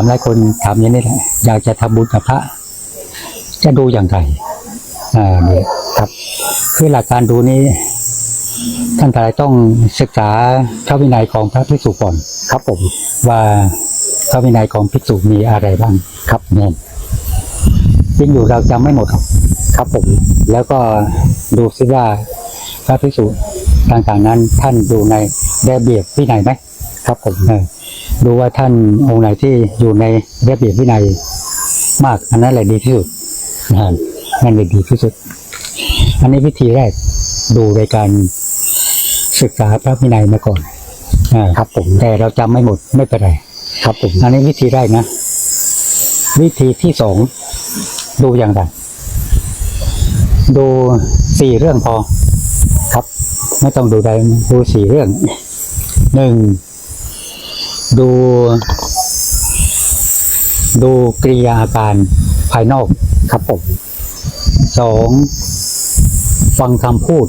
ถามหลายคนถามอย่างนี้แหละอยากจะทำบุญกับพระ จะดูอย่างไรอ่าเนี่ยครับคือหลักการดูนี้ ท่านทายต้องศึกษาพระวินัยของพระภิกษุก่อนครับผมว่าพระวินัยของภิกษุมีอะไรบ้างครับเนี่ยจริงอยู่เราจำไม่หมดหรอกครับผม แล้วก็ดูซิว่าพระภิกษุต่างๆนั้นท่านดูในระเบียบวินัยไหมครับผมเออ ดูว่าท่านองค์ไหนที่อยู่ในระเบียบวินัยมากอันนั้นแหละดีที่สุดนะฮะนั่นเลยดีที่สุด อันนี้วิธีแรกดูในการศึกษาพระวินัยมาก่อนอ่าครับผมแต่เราจำไม่หมดไม่เป็นไรครับผมอันนี้วิธีแรกนะ วิธีที่สองดูอย่างไรดูสี่เรื่องพอครับ ไม่ต้องดูใดดูสี่เรื่องหนึ่ง ดู ดูกริยาอาการภายนอกครับผมสองฟังคำพูด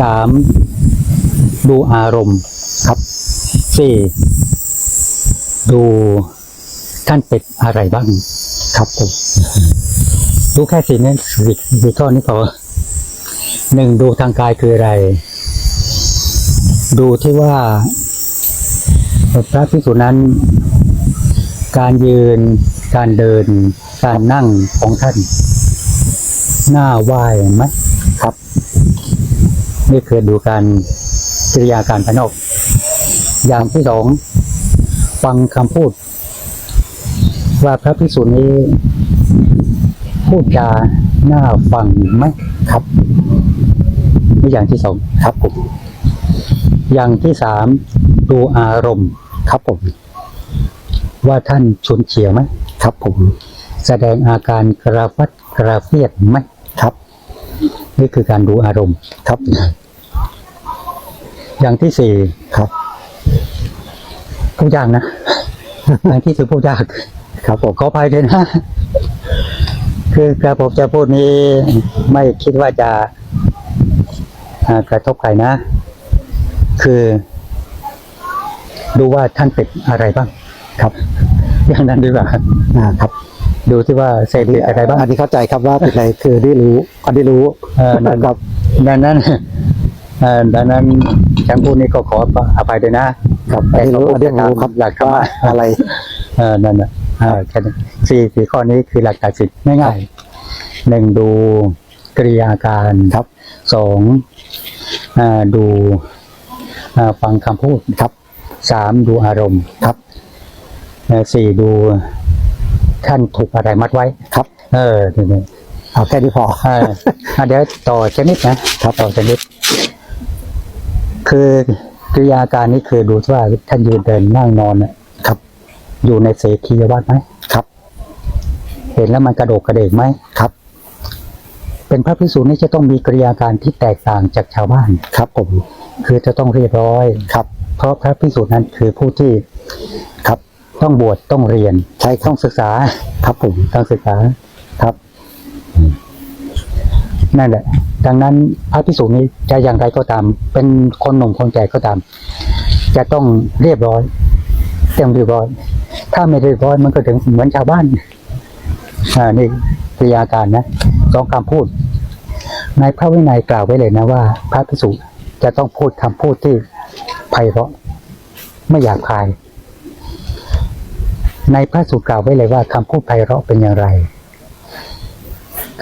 สามดูอารมณ์ครับสี่ดูท่านเป็นอะไรบ้างครับผมดูแค่สี่นี้สี่ข้อนี้พอหนึ่งดูทางกายคืออะไร ดูที่ว่า พระภิกษุนั้น การยืน การเดิน การนั่งของท่าน หน้าไหวไหมครับ นี่คือดูการกิริยาการภายนอก อย่างที่สอง ฟังคำพูด ว่าพระภิกษุนี้ พูดจาหน้าฟังไหมครับนี่อย่างที่สองครับผมอย่างที่สามดูอารมณ์ ครับผม ว่าท่านชุนเฉียวไหมครับผม แสดงอาการกระฟัดกระเฟียดไหมครับ นี่คือการดูอารมณ์ครับ อย่างที่สี่ครับพูดยากนะอย่างที่สี่พูดยากครับผมขออภัยด้วยนะ คือกระผมจะพูดนี้ไม่คิดว่าจะอ่ากระทบใครนะ คือ ดูว่าท่านเป็นอะไรบ้างครับ อย่างนั้นดีกว่าอ่าครับ ดูที่ว่าเสพติดอะไรบ้างอันนี้เข้าใจครับว่าเป็นอะไรคือได้รู้อันได้รู้เออนั่นครับดังนั้นเอ่อดังนั้นฉันพูดนี้ก็ขออภัยด้วยนะครับอันนี้รู้อันนี้รู้ครับหลักธรรว่ามะอะไร เออนั่นน่ะอ่าแค่นั้นสี่สี่ข้อนี้คือหลักตัดสินง่ายๆหนึ่งดูกริยาการครับ สองอ่าดูอ่าฟังคำพูดครับ สามดูอารมณ์ครับเอ่อสี่ดูท่านถูกอะไรมัดไว้ครับ เออนี่นี่เอาแค่นี้พออ่าอะเดี๋ยวต่อชนิดนะครับต่อชนิด คือกริยาการนี้คือดูว่าท่านยืนเดินนั่งนอนน่ะครับ อยู่ในเสขียวัตรไหมครับ เห็นแล้วมันกระโดกกระเดกไหมครับ เป็นพระภิกษุนี่จะต้องมีกริยาการที่แตกต่างจากชาวบ้านครับผมคือจะต้องเรียบร้อยครับ เพราะพระภิกษุนั้นคือผู้ที่ครับต้องบวชต้องเรียน ใช่ต้องศึกษาครับผมต้องศึกษาครับนั่นแหละ ดังนั้นพระภิกษุนี้จะอย่างไรก็ตาม เป็นคนหนุ่มคนแก่ก็ตาม จะต้องเรียบร้อยเต็มเรียบร้อย ถ้าไม่เรียบร้อยมันก็ถึงเหมือนชาวบ้านอ่านี่กริยาการนะสองคำพูด ในพระวินัยกล่าวไว้เลยนะว่า พระภิกษุจะต้องพูดคำพูดที่ ไพเราะไม่หยาบคาย ในพระสูตรกล่าวไว้เลยว่าคำพูดไพเราะเป็นอย่างไร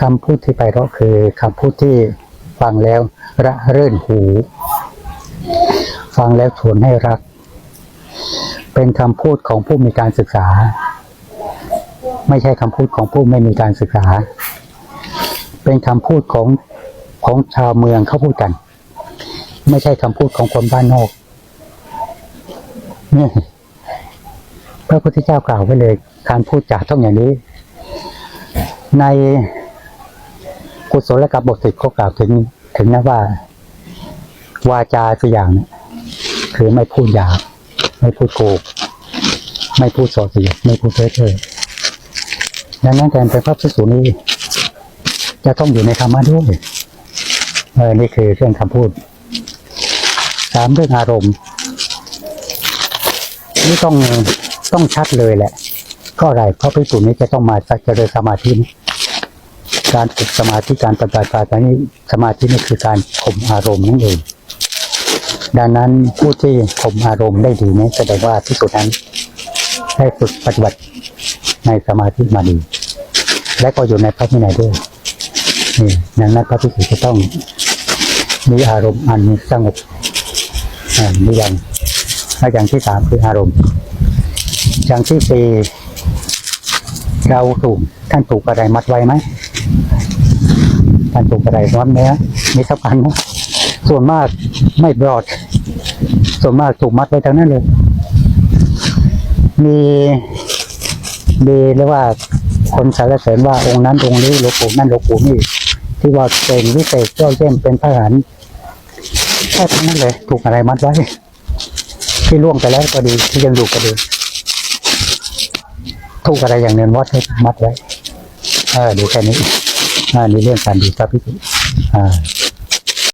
คำพูดที่ไพเราะคือคำพูดที่ฟังแล้วระเรื่นหู ฟังแล้วชวนให้รัก เป็นคำพูดของผู้มีการศึกษา ไม่ใช่คำพูดของผู้ไม่มีการศึกษา เป็นคำพูดของของชาวเมืองเขาพูดกัน ไม่ใช่คำพูดของคนบ้านนอก นี่พระพุทธเจ้ากล่าวไว้เลย การพูดจาต้องอย่างนี้ ในกุศลกรรมบทสิบเขากล่าวถึง ถึงนะว่า วาจาตัวอย่างเนี่ยคือไม่พูดหยาบไม่พูดโกกไม่พูดส่อเสียดไม่พูดเพ้อเจ้อดังนั้นการเป็นพระภิกษุนี้จะต้องอยู่ในธรรมะด้วยเออนี่คือเรื่องคำพูดสามเรื่องอารมณ์ นี่ต้องต้องชัดเลยแหละเพราะอะไรเพราะพิสูจนี้จะต้องมาจากเจริญสมาธิการฝึกสมาธิการปฏิบัติการนี้สมาธินี่คือการข่มอารมณ์นั่นเองดังนั้นผู้ที่ข่มอารมณ์ได้ดีนี้แสดงว่าพิสูจน์นั้นได้ฝึกปฏิบัติในสมาธิมาดี และก็อยู่ในพระวินัยด้วยนี่ดังนั้นพระพิสุจะต้องมีอารมณ์อันสงบอ่านี่อย่าง และอย่างที่สามคืออารมณ์ อย่างที่สี่เราถูกท่านถูกอะไรมัดไว้ไหมท่านถูกอะไรมัดไหมฮะมีสักพันไหมส่วนมากไม่รอด ส่วนมากถูกมัดไว้ทั้งนั้นเลย มีมีเรียกว่าคนสรรเสริญว่าองค์นั้นองค์นี้หลวงปู่นั่นหลวงปู่นี่ที่ว่าเก่งวิเศษเจ้าเย่มเป็นพระอรหันแค่ทั้งนั้นเลย ถูกอะไรมัดไว้ ที่ล่วงไปแล้วก็ดีที่ยังอยู่ก็ดีทุกอะไรอย่างเนินวัดให้มัดไว้เออดูแค่นี้อ่านี่เรื่องการดูพระพิธีอ่า